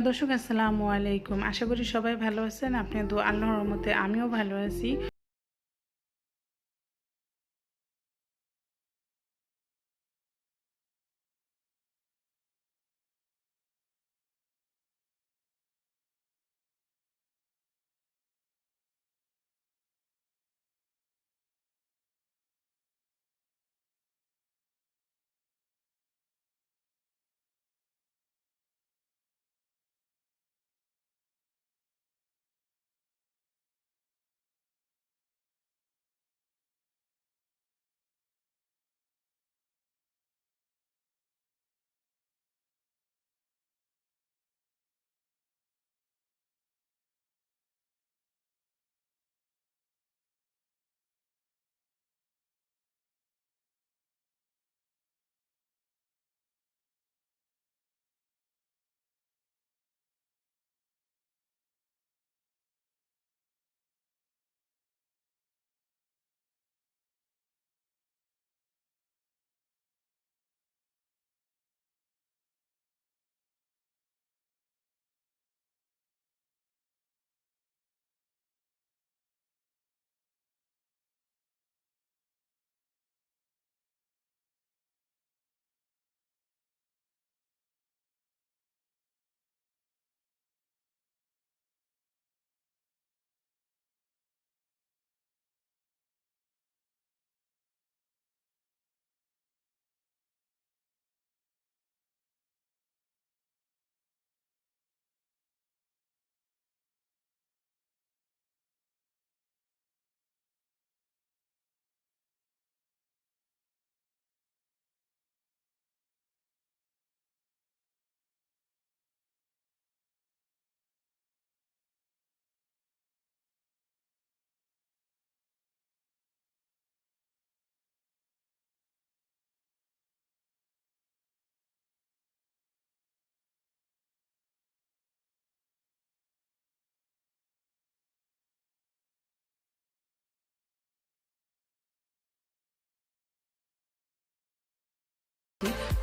Hello দর্শক, আসসালামু আলাইকুম। আশা করি সবাই ভালো আছেন। আপনি দু আল্লাহর রহমতে আমিও ভালো আছি।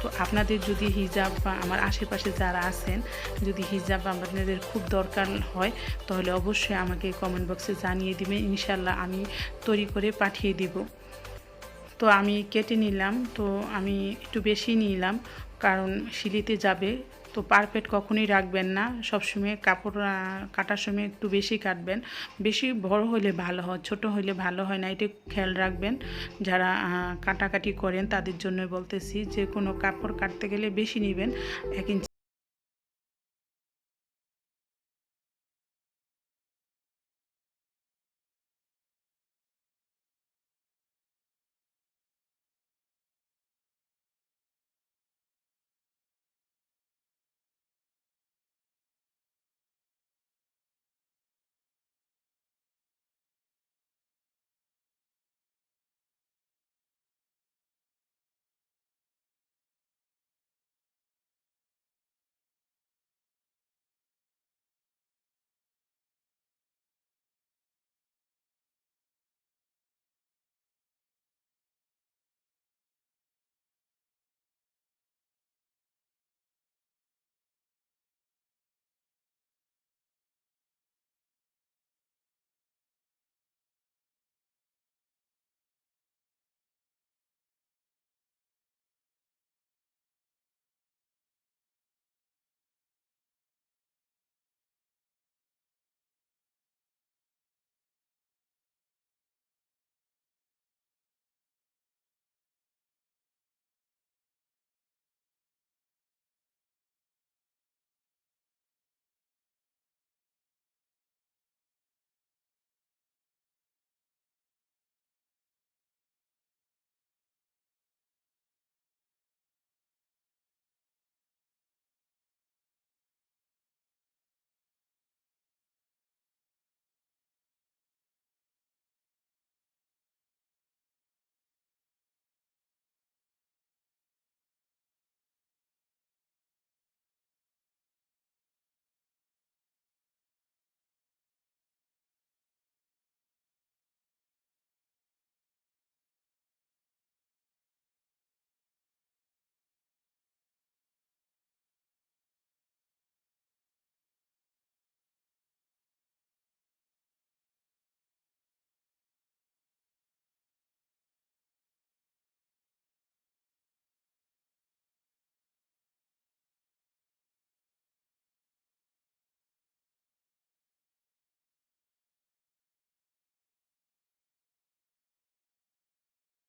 তো আপনাদের যদি হিজাব বা আমার আশেপাশে যারা আছেন, যদি হিজাব আপনাদের খুব দরকার হয়, তাহলে অবশ্যই আমাকে কমেন্ট বক্সে জানিয়ে দিবেন। ইনশাল্লাহ আমি তৈরি করে পাঠিয়ে দিব। তো আমি কেটে নিলাম। তো আমি একটু বেশি নিলাম। কারণ শিলিতে যাবে, তো পারফেক্ট কখনই রাখবেন না। সবসময় কাপড় কাটার সময় একটু বেশি কাটবেন। বেশি বড় হলে ভালো হয়, ছোট হলে ভালো হয় না, এটা খেয়াল রাখবেন। যারা কাটাকাটি করেন তাদের জন্য বলতেছি, যে কোনো কাপড় কাটতে গেলে বেশি নেবেন। এক ইঞ্চি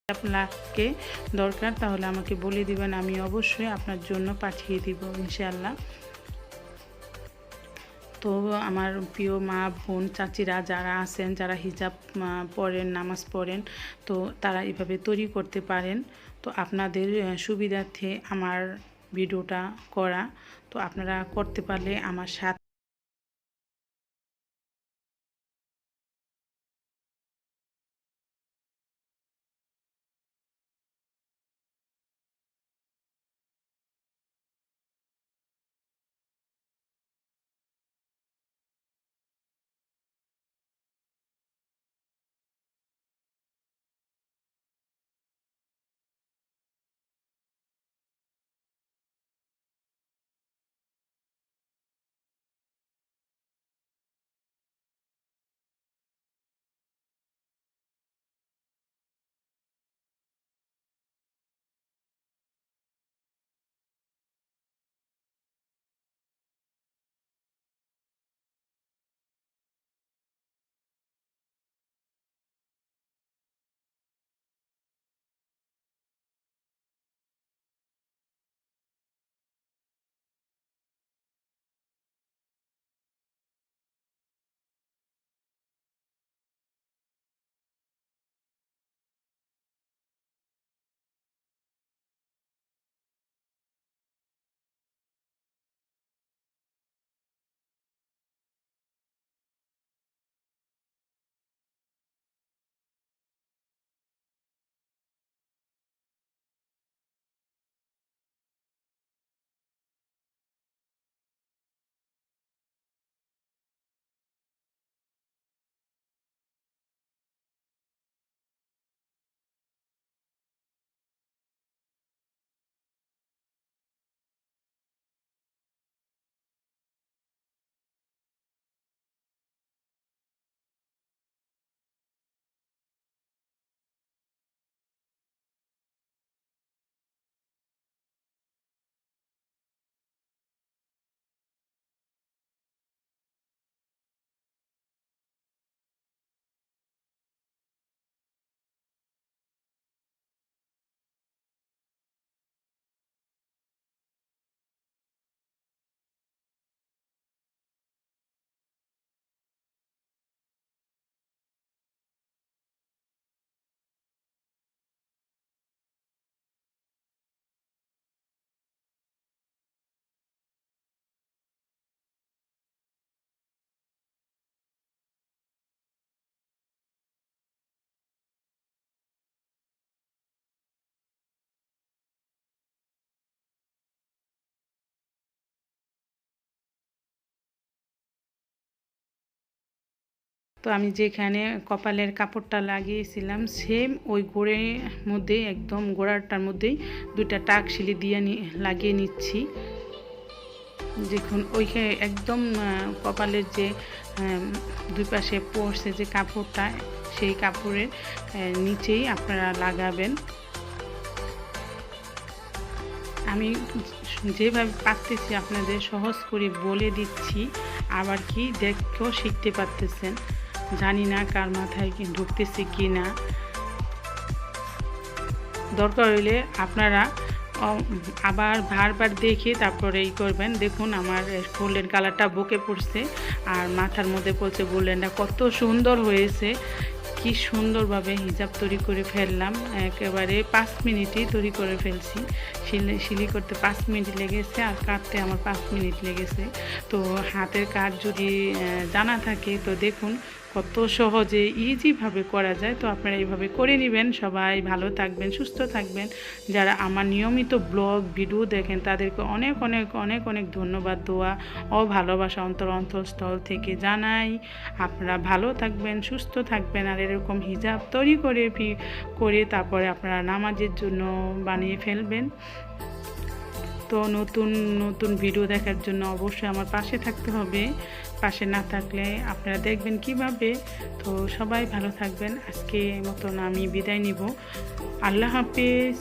আপনাকে দরকার, তাহলে আমাকে বলে দিবেন, আমি অবশ্যই আপনার জন্য পাঠিয়ে দিব, ইনশাআল্লাহ। তো আমার প্রিয় মা, বোন, চাচিরা যারা আছেন, যারা হিজাব পড়েন নামাজ পড়েন, তো তারা এভাবে তৈরি করতে পারেন। তো আপনাদের সুবিধার্থে আমার ভিডিওটা করা। তো আপনারা করতে পারলে আমার সাথে তো আমি যেখানে কপালের কাপড়টা লাগিয়েছিলাম সেম ওই গোড়ের মধ্যে একদম গোড়াটার মধ্যেই দুইটা টাক শিলি দিয়ে লাগিয়ে নিচ্ছি। দেখুন, ওইখানে একদম কপালের যে দুই পাশে পড়ছে যে কাপড়টা, সেই কাপড়ের নিচেই আপনারা লাগাবেন। আমি যেভাবে পারতেছি আপনাদের সহজ করে বলে দিচ্ছি, আবার কি দেখেও শিখতে পারতেছেন। জানি না কার মাথায় কি ঢুকতেছে কি না। দরকার হইলে আপনারা আবার বারবার দেখে তারপরে এই করবেন। দেখুন আমার ফুলের কালারটা বুকে পড়ছে আর মাথার মধ্যে পড়ছে গোল্ডেনটা। কত সুন্দর হয়েছে। কি সুন্দরভাবে হিজাব তৈরি করে ফেললাম। একেবারে পাঁচ মিনিটেই তৈরি করে ফেলছি। সিলি সিলি করতে পাঁচ মিনিট লেগেছে আর কাটতে আমার পাঁচ মিনিট লেগেছে। তো হাতের কাজ যদি জানা থাকে, তো দেখুন কত সহজে ইজিভাবে করা যায়। তো আপনারা এইভাবে করে নেবেন। সবাই ভালো থাকবেন, সুস্থ থাকবেন। যারা আমার নিয়মিত ব্লগ, ভিডিও দেখেন, তাদেরকে অনেক অনেক অনেক অনেক ধন্যবাদ, দোয়া ও ভালোবাসা অন্তর অন্তঃস্থল থেকে জানাই। আপনারা ভালো থাকবেন, সুস্থ থাকবেন আর এরকম হিজাব তৈরি করে করে তারপরে আপনারা নামাজের জন্য বানিয়ে ফেলবেন। তো নতুন নতুন ভিডিও দেখার জন্য অবশ্যই আমার পাশে থাকতে হবে। পাশে না থাকলে আপনারা দেখবেন কীভাবে। তো সবাই ভালো থাকবেন। আজকে মতন আমি বিদায় নিব। আল্লাহ হাফিজ।